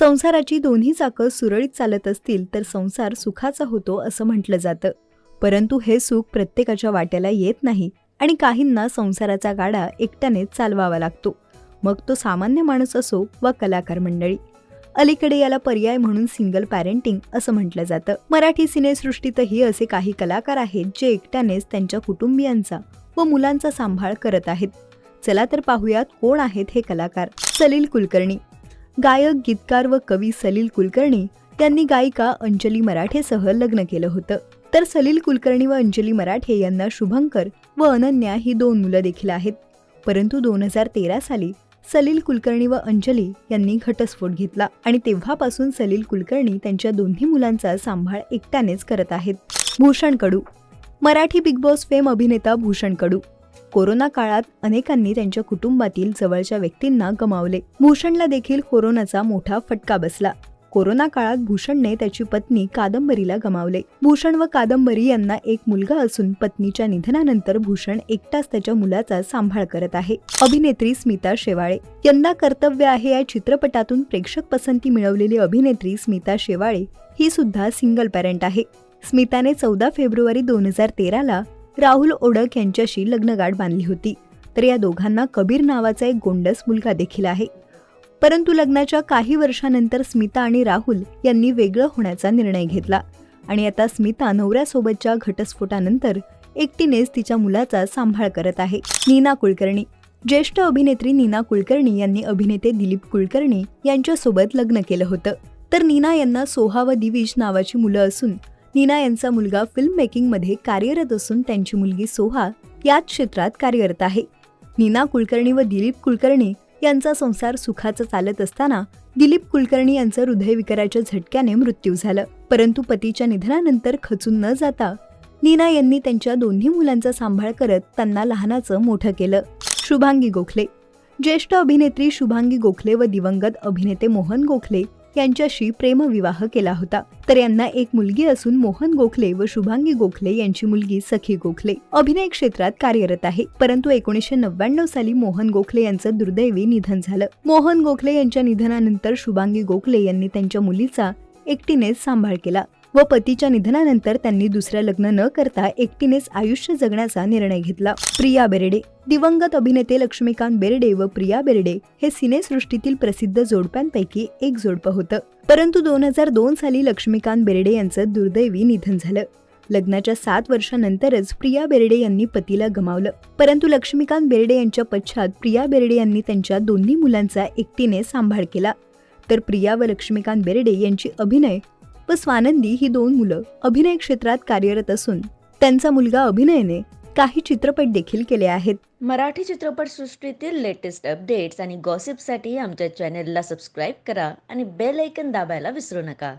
संसाराची दोन्ही चाकं सुरळीत चालत असतील तर संसार सुखाचा होतो असं म्हटलं जातं. परंतु हे सुख प्रत्येकाच्या वाट्याला येत नाही आणि काहींना संसाराचा गाडा एकट्यानेच चालवावा लागतो. मग तो सामान्य माणूस असो वा कलाकार मंडळी. अलीकडे याला पर्याय म्हणून सिंगल पॅरेंटिंग असं म्हटलं जातं. मराठी सिनेसृष्टीतही असे काही कलाकार आहेत जे एकट्यानेच त्यांच्या कुटुंबियांचा व मुलांचा सांभाळ करत आहेत. चला तर पाहूयात कोण आहेत हे कलाकार? सलील कुलकर्णी. गायक गीतकार व कवी सलील कुलकर्णी त्यांनी गायिका अंजली मराठेसह लग्न केलं होतं. तर सलील कुलकर्णी व अंजली मराठे यांना शुभंकर व अनन्या ही दोन मुलं देखील आहेत. परंतु दोन हजार तेरा साली सलील कुलकर्णी व अंजली यांनी घटस्फोट घेतला आणि तेव्हापासून सलील कुलकर्णी त्यांच्या दोन्ही मुलांचा सांभाळ एकट्यानेच करत आहेत. Bhushan Kadu. Marathi Bigg Boss fame अभिनेता भूषण कडू. कोरोना काळात अनेकांनी त्यांच्या कुटुंबातील जवळच्या व्यक्तींना गमावले. भूषणला देखील कोरोनाचा मोठा फटका बसला. कोरोना काळात भूषणने त्याची पत्नी कादंबरीला गमावले. भूषण व कादंबरी यांना एक मुलगा असून पत्नीच्या निधनानंतर भूषण एकटाच त्याच्या मुलाचा सांभाळ करत आहे. अभिनेत्री स्मिता शेवाळे. यंदा कर्तव्य आहे या चित्रपटातून प्रेक्षक पसंती मिळवलेली अभिनेत्री स्मिता शेवाळे ही सुद्धा सिंगल पॅरेंट आहे. स्मिताने चौदा फेब्रुवारी दोन हजार तेराला राहुल ओडक यांच्याशी लग्नगाठ बांधली होती. तर या दोघांना कबीर नावाचा एक गोंडस मुलगा देखील आहे. परंतु लग्नाच्या काही वर्षानंतर स्मिता आणि राहुल यांनी वेगळं होण्याचा निर्णय घेतला. आणि आता स्मिता नवऱ्यासोबतच्या घटस्फोटानंतर एकटीनेच तिच्या मुलाचा सांभाळ करत आहे नीना कुलकर्णी. ज्येष्ठ अभिनेत्री नीना कुलकर्णी यांनी अभिनेते दिलीप कुलकर्णी यांच्यासोबत लग्न केलं होतं. तर नीना यांना सोहा व दिविश नावाची मुलं असून नीना यांचा मुलगा फिल्म मेकिंगमध्ये कार्यरत असून त्यांची मुलगी सोहा याच क्षेत्रात कार्यरत आहे. नीना कुलकर्णी व दिलीप कुलकर्णी यांचा संसार सुखाचा चालत असताना दिलीप कुलकर्णी यांचं हृदयविकाराच्या झटक्याने मृत्यू झालं. परंतु पतीच्या निधनानंतर खचून न जाता नीना यांनी त्यांच्या दोन्ही मुलांचा सांभाळ करत त्यांना लहानाचं मोठं केलं. शुभांगी गोखले. ज्येष्ठ अभिनेत्री शुभांगी गोखले व दिवंगत अभिनेते मोहन गोखले यांच्याशी प्रेमविवाह केला होता. तर यांना एक मुलगी असून मोहन गोखले व शुभांगी गोखले यांची मुलगी सखी गोखले. अभिनय क्षेत्रात कार्यरत आहे. परंतु एकोणीसशे नव्याण्णव साली मोहन गोखले यांचं दुर्दैवी निधन झालं. मोहन गोखले यांच्या निधनानंतर शुभांगी गोखले यांनी त्यांच्या मुलीचा एकटीनेच सांभाळ केला. व पतीच्या निधनानंतर त्यांनी दुसरं लग्न न करता एकटीनेच आयुष्य जगण्याचा निर्णय घेतला. प्रिया बेर्डे दिवंगत अभिनेते लक्ष्मीकांत बेर्डे व प्रिया बेर्डे हे सिनेसृष्टीतील प्रसिद्ध जोडप्यांपैकी एक जोडपं होतं. परंतु दोन हजार दोन साली लक्ष्मीकांत बेर्डे यांचं दुर्दैवी निधन झालं. लग्नाच्या सात वर्षानंतरच प्रिया बेर्डे यांनी पतीला गमावलं. परंतु लक्ष्मीकांत बेर्डे यांच्या पश्चात प्रिया बेर्डे यांनी त्यांच्या दोन्ही मुलांचा एकटीने सांभाळ केला. तर प्रिया व लक्ष्मीकांत बेर्डे यांची अभिनय व स्वानंदी ही दोन मुलं अभिनय क्षेत्रात कार्यरत असून त्यांचा मुलगा अभिनयने काही चित्रपट देखील केले आहेत. मराठी चित्रपटसृष्टीतील लेटेस्ट अपडेट्स आणि गॉसिपसाठी आमच्या चॅनेलला सबस्क्राईब करा आणि बेल ऐकन दाबायला विसरू नका.